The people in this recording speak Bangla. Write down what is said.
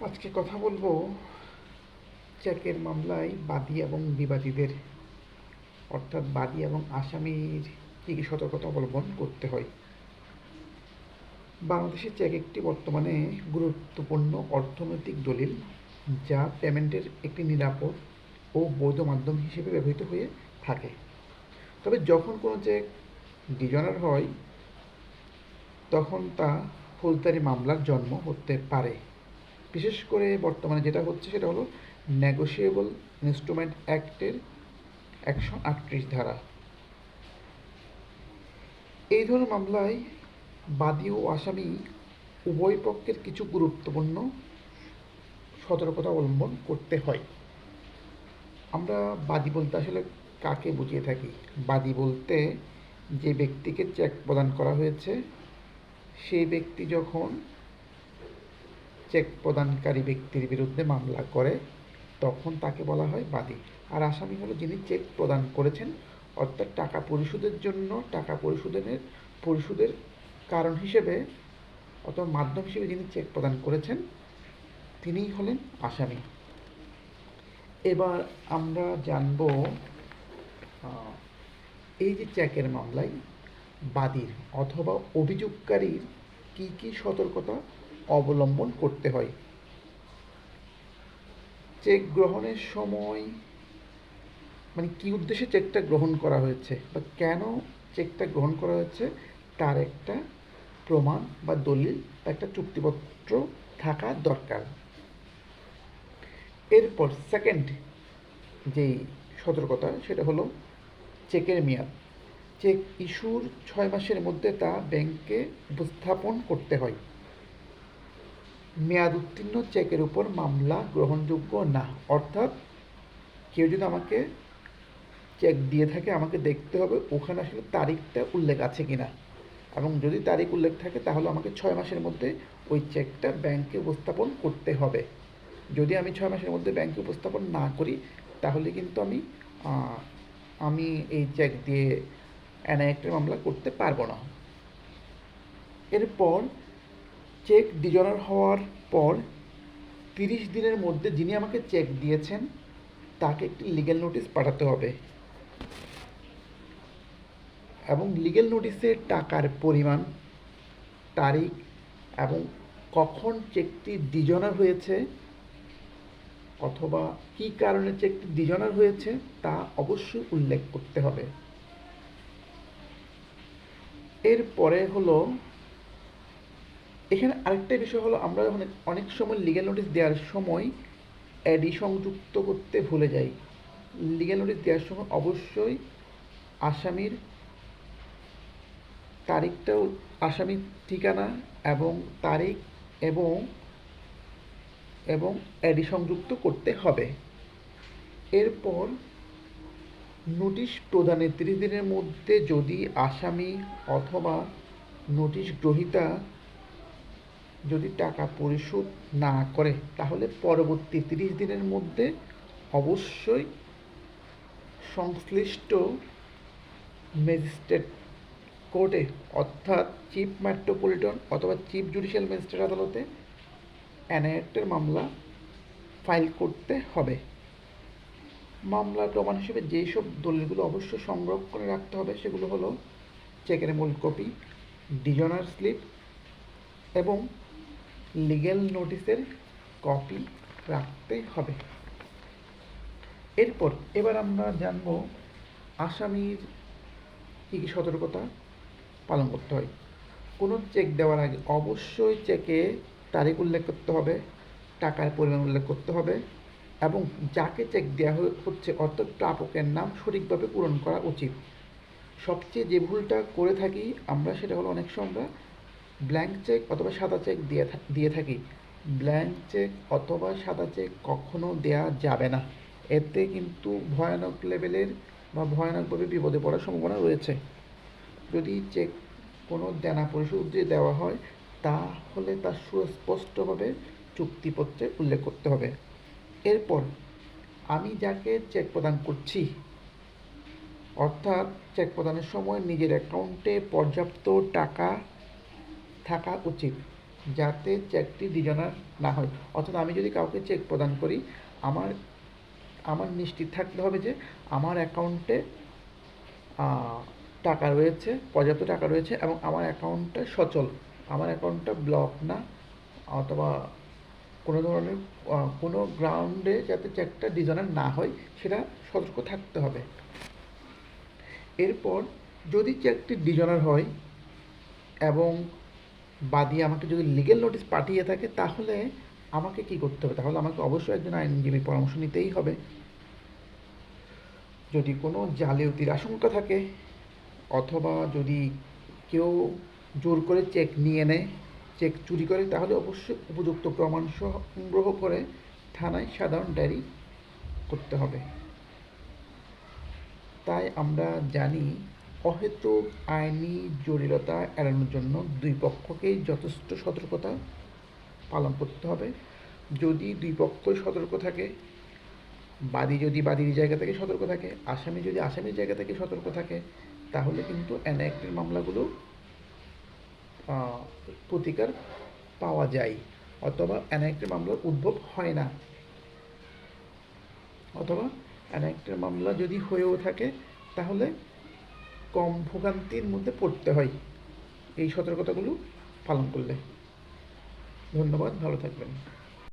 আজকে কথা বলব চেকের মামলায় বাদী এবং বিবাদীদের, অর্থাৎ বাদী এবং আসামির কী কী সতর্কতা অবলম্বন করতে হয়। বাংলাদেশের চেক একটি বর্তমানে গুরুত্বপূর্ণ অর্থনৈতিক দলিল যা পেমেন্টের একটি নিরাপদ ও বৈধ মাধ্যম হিসেবে ব্যবহৃত হয়ে থাকে। তবে যখন কোনো চেক ডিজনার হয়, তখন তা ফৌজদারি মামলার জন্ম হতে পারে। বিশেষ করে বর্তমানে যেটা হচ্ছে সেটা হলো নেগোশিয়েবল ইনস্ট্রুমেন্ট অ্যাক্টের একশো আটত্রিশ ধারা। এই ধরনের মামলায় বাদী ও আসামি উভয় পক্ষের কিছু গুরুত্বপূর্ণ সতর্কতা অবলম্বন করতে হয়। আমরা বাদী বলতে আসলে কাকে বুঝিয়ে থাকি? বাদী বলতে যে ব্যক্তিকে চেক প্রদান করা হয়েছে সেই ব্যক্তি যখন চেক প্রদানকারী ব্যক্তির বিরুদ্ধে মামলা করে, তখন তাকে বলা হয় বাদী। আর আসামি হলো যিনি চেক প্রদান করেছেন, অর্থাৎ টাকা পরিশোধের জন্য, টাকা পরিশোধের পরিশোধের কারণ হিসেবে অথবা মাধ্যম হিসেবে যিনি চেক প্রদান করেছেন, তিনিই হলেন আসামি। এবার আমরা জানব এই যে চেকের মামলায় বাদীর অথবা অভিযোগকারীর কী কী সতর্কতা অবলম্বন করতে হয়। চেক গ্রহণের সময় মানে কী উদ্দেশ্যে চেকটা গ্রহণ করা হয়েছে বা কেন চেকটা গ্রহণ করা হয়েছে, তার একটা প্রমাণ বা দলিল বা একটা চুক্তিপত্র থাকা দরকার। এরপর সেকেন্ড যেই সতর্কতা, সেটা হলো চেকের মেয়াদ। চেক ইস্যুর ছয় মাসের মধ্যে তা ব্যাংকে উপস্থাপন করতে হয়। মেয়াদ উত্তীর্ণ চেকের উপর মামলা গ্রহণযোগ্য না। অর্থাৎ কেউ যদি আমাকে চেক দিয়ে থাকে, আমাকে দেখতে হবে ওখানে আসলে তারিখটা উল্লেখ আছে কি না এবং যদি তারিখ উল্লেখ থাকে, তাহলে আমাকে ছয় মাসের মধ্যে ওই চেকটা ব্যাংকে উপস্থাপন করতে হবে। যদি আমি ছয় মাসের মধ্যে ব্যাংকে উপস্থাপন না করি, তাহলে কিন্তু আমি আমি এই চেক দিয়ে এনআইএক্টের মামলা করতে পারব না। এরপর চেক ডিজনার হওয়ার পর তিরিশ দিনের মধ্যে যিনি আমাকে চেক দিয়েছেন, তাকে একটি লিগেল নোটিশ পাঠাতে হবে। এবং লিগেল নোটিশে টাকার পরিমাণ, তারিখ এবং কখন চেকটি ডিজনার হয়েছে অথবা কী কারণে চেকটি ডিজনার হয়েছে, তা অবশ্যই উল্লেখ করতে হবে। এরপরে হলো এখানে আরেকটা বিষয় হলো, আমরা যখন অনেক সময় লিগ্যাল নোটিশ দেওয়ার সময় অ্যাডি সংযুক্ত করতে ভুলে যাই। লিগ্যাল নোটিস দেওয়ার সময় অবশ্যই আসামির তারিখটাও আসামির ঠিকানা এবং তারিখ এবং এবং অ্যাডি সংযুক্ত করতে হবে। এরপর নোটিশ প্রদানের তিরিশ দিনের মধ্যে যদি আসামি অথবা নোটিশ গ্রহীতা যদি টাকা পরিশোধ না করে, তাহলে পরবর্তী তিরিশ দিনের মধ্যে অবশ্যই সংশ্লিষ্ট ম্যাজিস্ট্রেট কোর্টে, অর্থাৎ চিফ মেট্রোপলিটন অথবা চিফ জুডিশিয়াল ম্যাজিস্ট্রেট আদালতে অ্যানায়েক্টের মামলা ফাইল করতে হবে। মামলার প্রমাণ হিসেবে যেই সব দলিলগুলো অবশ্যই সংরক্ষণে রাখতে হবে, সেগুলো হলো চেকের মূল কপি, ডিজনার স্লিপ এবং লিগ্যাল নোটিশের কপি রাখতে হবে। এরপর, এবার আমরা জানব আসামির কী কী সতর্কতা পালন করতে হয়। কোনো চেক দেওয়ার আগে অবশ্যই চেকে তারিখ উল্লেখ করতে হবে, টাকার পরিমাণ উল্লেখ করতে হবে এবং যাকে চেক দেওয়া হচ্ছে অর্থাৎ প্রাপকের নাম সঠিকভাবে পূরণ করা উচিত। সবচেয়ে যে ভুলটা করে থাকি আমরা সেটা হলো অনেক সময় আমরা ব্ল্যাঙ্ক চেক অথবা সাদা চেক দিয়ে দিয়ে থাকি। ব্ল্যাঙ্ক চেক অথবা সাদা চেক কখনো দেয়া যাবে না। এতে কিন্তু ভয়ানক লেভেলের বা ভয়ানকভাবে বিপদে পড়ার সম্ভাবনা রয়েছে। যদি চেক কোনো দেনা পরিশোধ যে দেওয়া হয়, তাহলে তা সুস্পষ্টভাবে চুক্তিপত্রে উল্লেখ করতে হবে। এরপর, আমি যাকে চেক প্রদান করছি, অর্থাৎ চেক প্রদানের সময় নিজের অ্যাকাউন্টে পর্যাপ্ত টাকা থাকা উচিত, যাতে চেকটি ডিজনার না হয়। অর্থাৎ আমি যদি কাউকে চেক প্রদান করি, আমার আমার নিশ্চিত থাকতে হবে যে আমার অ্যাকাউন্টে টাকা রয়েছে, পর্যাপ্ত টাকা রয়েছে এবং আমার অ্যাকাউন্টটা সচল। আমার অ্যাকাউন্টটা ব্লক না, অথবা কোনো ধরনের কোনো গ্রাউন্ডে যাতে চেকটা ডিজনার না হয়, সেটা সতর্ক থাকতে হবে। এরপর যদি চেকটি ডিজনার হয় এবং বাদী আমাকে যদি লিগেল নোটিশ পাঠিয়ে থাকে, তাহলে আমাকে কি করতে হবে? তাহলে আমাকে অবশ্যই একজন আইনজীবীর পরামর্শ নিতেই হবে। যদি কোনো জালিয়াতির আশঙ্কা থাকে, অথবা যদি কেউ জোর করে চেক নিয়ে নেয় চেক চুরি করে, তাহলে অবশ্যই উপযুক্ত প্রমাণ সংগ্রহ করে থানায় সাধারণ ডায়েরি করতে হবে। তাই আমরা জানি অহেতুক আইনি জটিলতা এড়ানোর জন্য দুই পক্ষকেই যথেষ্ট সতর্কতা পালন করতে হবে। যদি দুই পক্ষই সতর্ক থাকে, বাদী যদি বাদীর জায়গা থেকে সতর্ক থাকে, আসামি যদি আসামির জায়গা থেকে সতর্ক থাকে, তাহলে কিন্তু এনআইটির মামলাগুলো প্রতিকার পাওয়া যায় অথবা এনআইটির মামলার উদ্ভব হয় না। অথবা এনআইটির মামলা যদি হয়েও থাকে, তাহলে কম ভোগান্তির মধ্যে পড়তে হয়। এই সতর্কতাগুলো পালন করলে। ধন্যবাদ ভালো থাকবেন।